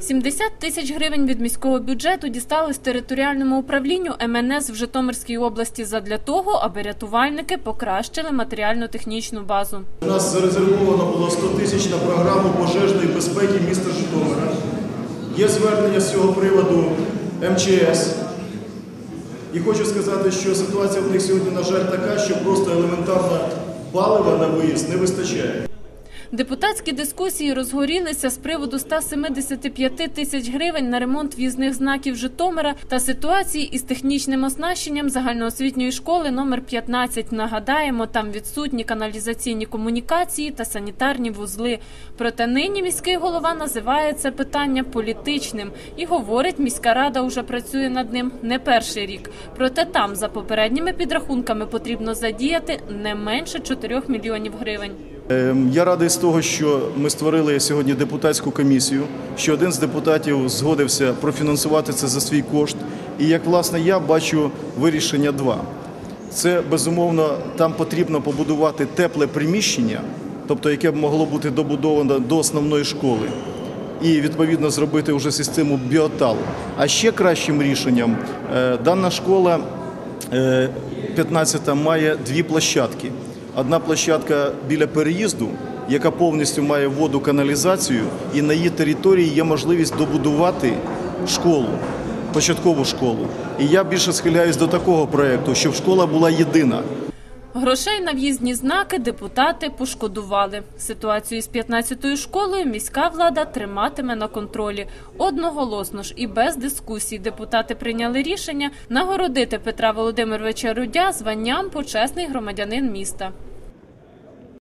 70 тисяч гривень від міського бюджету дістались територіальному управлінню МНС в Житомирській області задля того, аби рятувальники покращили матеріально-технічну базу. У нас зарезервовано було 100 тисяч на програму пожежної безпеки міста Житомира. Є звернення з цього приводу МЧС. І хочу сказати, що ситуація в них сьогодні, на жаль, така, що просто елементарно палива на виїзд не вистачає. Депутатські дискусії розгорілися з приводу 175 тисяч гривень на ремонт в'їзних знаків Житомира та ситуації із технічним оснащенням загальноосвітньої школи номер 15. Нагадаємо, там відсутні каналізаційні комунікації та санітарні вузли. Проте нині міський голова називає це питання політичним і говорить, міська рада вже працює над ним не перший рік. Проте там, за попередніми підрахунками, потрібно задіяти не менше 4 мільйонів гривень. Ем, Я радий з того, що ми створили сьогодні депутатську комісію, що один з депутатів згодився профінансувати це за свій кошт. І як власне я бачу вирішення два. Це безумовно там потрібно побудувати тепле приміщення, тобто яке б могло бути добудовано до основної школи. І відповідно зробити вже систему біотал. А ще кращим рішенням е, дана школа е, 15 має дві площадки. Одна площадка біля переїзду, яка повністю має воду, каналізацію, і на її території є можливість добудувати школу, початкову школу. І я більше схиляюсь до такого проєкту, щоб школа була єдина. Грошей на в'їзні знаки депутати пошкодували. Ситуацію з 15-ю школою міська влада триматиме на контролі. Одноголосно ж і без дискусій депутати прийняли рішення нагородити Петра Володимировича Рудя званням почесний громадянин міста.